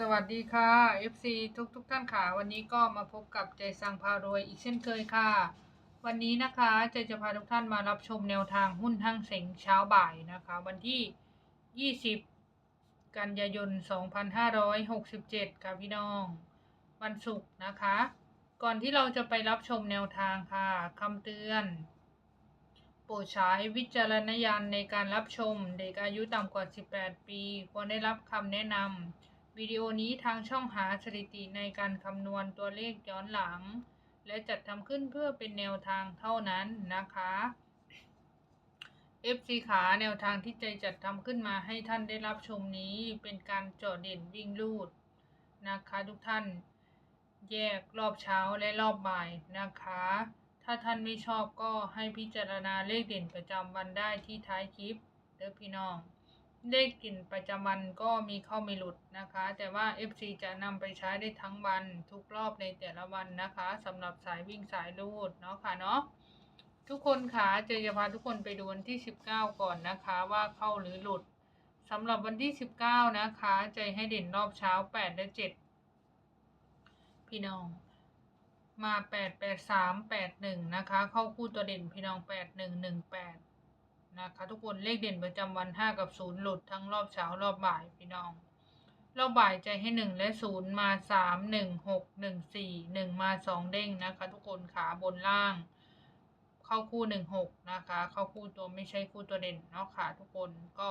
สวัสดีค่ะ FC ทุกทุกๆท่านค่ะ วันนี้ก็มาพบกับใจสังพารวยอีกเช่นเคยค่ะ วันนี้นะคะใจจะพาทุกท่านมารับชมแนวทางหุ้นทั้งเสงเช้าบ่ายนะคะ วันที่ 20 กันยายน 2567 ค่ะพี่น้อง วันศุกร์นะคะ ก่อนที่เราจะไปรับชมแนวทางค่ะคำเตือน โปรดใช้วิจารณญาณในการรับชม เด็กอายุต่ำกว่า 18 ปี ควรได้รับคำแนะนำ วิดีโอนี้ทางช่องหาสถิติในการคำนวณตัวเลขย้อนหลัง และจัดทำขึ้นเพื่อเป็นแนวทางเท่านั้นนะคะ FC ขาแนวทางที่ใจจัดทำขึ้นมาให้ท่านได้รับชมนี้เป็นการเจาะเด่นวิ่งลูดนะคะทุกท่านแยกรอบเช้าและรอบบ่ายนะคะ ถ้าท่านไม่ชอบก็ให้พิจารณาเลขเด่นประจำวันได้ที่ท้ายคลิปเด้อพี่น้อง เลขกลิ่นประจำวันก็มีเข้าไม่หลุดนะคะ แต่ว่า FC จะนำไปใช้ได้ทั้งวันทุกรอบในแต่ละวันนะคะสำหรับสายวิ่งสายลูดเนาะค่ะเนาะทุกคนค่ะเจจะพาทุกคนไปดูวันที่ 19 ก่อนนะคะว่าเข้าหรือหลุดสำหรับวันที่ 19 นะคะใจให้เด่นรอบเช้า 8 และ 7 พี่น้องมา 8 8 3 8 1 นะคะ เข้าคู่ตัวเด่นพี่น้อง 8 1 1 8 นะคะทุกคนเลขเด่นประจำวัน5กับ0หลุดทั้งรอบเช้ารอบบ่ายพี่น้อง รอบบ่ายใจให้1และ0มา3 1 6 1 4 1มา2เด้งนะคะ ทุกคนขาบนล่าง เข้าคู่1 6นะคะ เข้าคู่ตัวไม่ใช่คู่ตัวเด่นเนาะค่ะทุกคนก็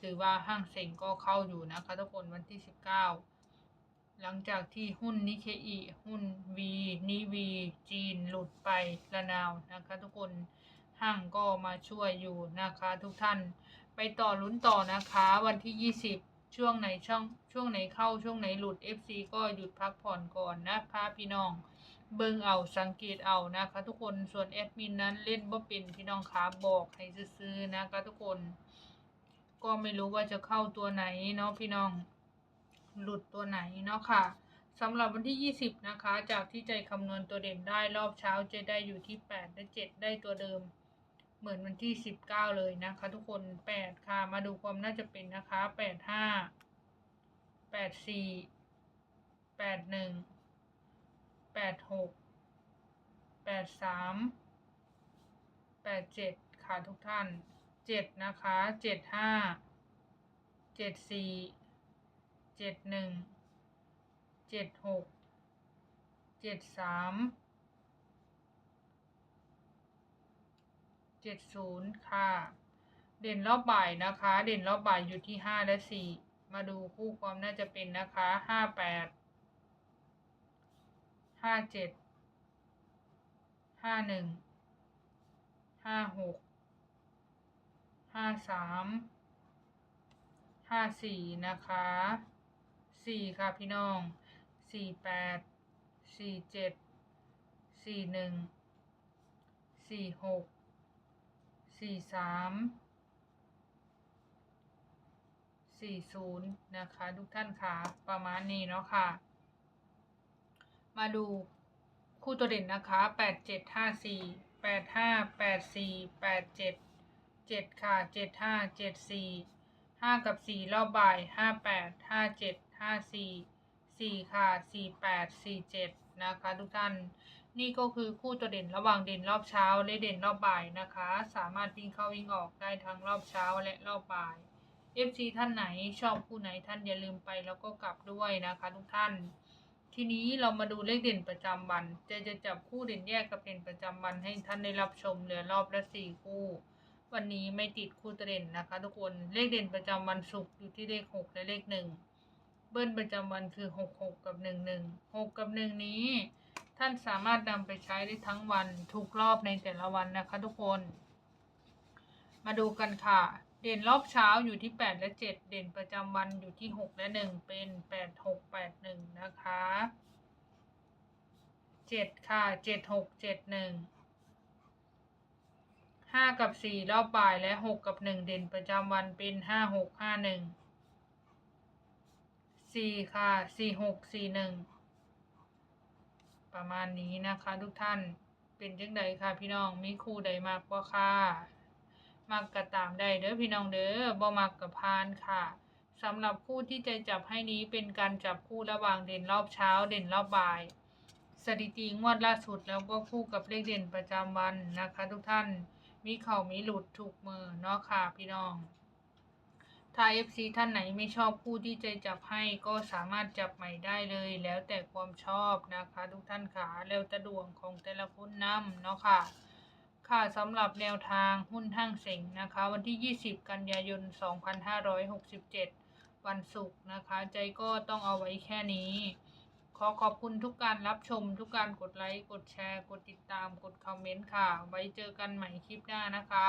ถือว่าห้างเซ็งก็เข้าอยู่นะคะ ทุกคนวันที่19หลังจากที่หุ้นนิเคอีหุ้นวีนิวีจีนหลุดไประนาวนะคะ ทุกคน ห้างก็มาช่วยอยู่นะคะ ทุกท่านไปต่อลุ้นต่อนะคะ วันที่ 20 ช่วงไหนช่องช่วงไหนเข้าช่วงไหนหลุด FC ก็หยุดพักผ่อนก่อนนะคะพี่น้องเบิ่งเอาสังเกตเอานะคะ ทุกคนส่วนแอดมินนั้นเล่นบ่เป็นพี่น้องขาบอกให้ซื้อๆนะคะทุกคน ก็ไม่รู้ว่าจะเข้าตัวไหนเนาะพี่น้องหลุดตัวไหนเนาะค่ะสำหรับวันที่ 20 นะคะ จากที่ใจคำนวณตัวเด่นได้รอบเช้าจะได้อยู่ที่ 8 และ 7 ได้ตัวเดิม เหมือนวันที่สิบเก้าเลยนะคะ ทุกคนแปดค่ะ มาดูความน่าจะเป็นนะคะแปดห้าแปดสี่แปดหนึ่งแปดหกแปดสามแปดเจ็ดค่ะทุกท่านเจ็ดนะคะเจ็ดห้าเจ็ดสี่เจ็ดหนึ่งเจ็ดหกเจ็ดสาม เจ็ดศูนย์ค่ะ เด่นรอบบ่ายนะคะ เด่นรอบบ่ายอยู่ที่ห้าและสี่มาดูคู่ความน่าจะเป็นนะคะห้าแปดห้าเจ็ดห้าหนึ่งห้าหกห้าสามห้าสี่นะคะสี่ค่ะพี่น้องสี่แปดสี่เจ็ดสี่หนึ่งสี่หก สี่สามสี่ศูนย์นะคะ ทุกท่านค่ะประมาณนี้เนาะค่ะ มาดูคู่ตัวเด่นนะคะแปดเจ็ดห้าสี่แปดห้าแปดสี่แปดเจ็ดเจ็ดค่ะเจ็ดห้าเจ็ดสี่ห้ากับสี่รอบบ่ายห้าแปดห้าเจ็ดห้าสี่สี่ค่ะสี่แปดสี่เจ็ดนะคะ ทุกท่าน นี่ก็คือคู่ตัวเด่นระหว่างเด่นรอบเช้าและเด่นรอบบ่ายนะคะ สามารถวิ่งเข้าวิ่งออกได้ทั้งรอบเช้าและรอบบ่าย FC ท่านไหนชอบคู่ไหนท่านอย่าลืมไปแล้วก็กลับด้วยนะคะทุกท่าน ทีนี้เรามาดูเลขเด่นประจำวัน จะจะจับคู่เด่นแยกกับเด่นประจำวันให้ท่านได้รับชมเหลือรอบละสี่คู่ วันนี้ไม่ติดคู่ตัวเด่นนะคะ ทุกคนเลขเด่นประจำวันศุกร์อยู่ที่เลขหกและเลขหนึ่งเบิ้ลประจำวันคือหกหกกับหนึ่งหนึ่งหกกับหนึ่งนี้ ท่านสามารถนำไปใช้ได้ทั้งวันทุกรอบในแต่ละวันนะคะทุกคน มาดูกันค่ะ เด่นรอบเช้าอยู่ที่ 8 และ 7 เด่นประจำวันอยู่ที่ 6 และ 1 เป็น 8 6 8 1 นะคะ 7 ค่ะ 7 6 7 1 5 กับ 4 รอบบ่ายและ 6 กับ 1 เด่นประจำวันเป็น 5 6 5 1 4 ค่ะ 4 6 4 1 ประมาณนี้นะคะ ทุกท่านเป็นจังใดค่ะพี่น้องมีครูใดมากกว่าค่ะมักกระตามได้เด้อพี่น้องเด้อบ่มักกระพานค่ะสำหรับคู่ที่ใจจับให้นี้เป็นการจับคู่ระหว่างเด่นรอบเช้าเด่นรอบบ่าย สถิติงวดล่าสุดแล้วก็คู่กับเลขเด่นประจำวันนะคะ ทุกท่านมีเข่ามีหลุดถูกมือเนาะค่ะพี่น้อง ถ้า FC ท่านไหนไม่ชอบคู่ที่ใจจับให้ก็สามารถจับใหม่ได้เลย แล้วแต่ความชอบนะคะ ทุกท่านค่ะแล้วแต่ดวงของแต่ละคนนำเนาะค่ะ ค่ะสำหรับแนวทางหุ้นห้างเสงนะคะ วันที่ 20 กันยายน 2567 วันศุกร์นะคะ ใจก็ต้องเอาไว้แค่นี้ ขอขอบคุณทุกการรับชมทุกการกดไลค์ กดแชร์ กดติดตาม กดคอมเมนต์ค่ะ ไว้เจอกันใหม่คลิปหน้านะคะ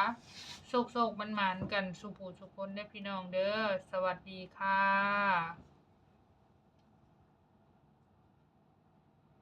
โศกโศกมันหมานกันสุผูสุคนได้พี่น้องเด้อ สวัสดีค่ะ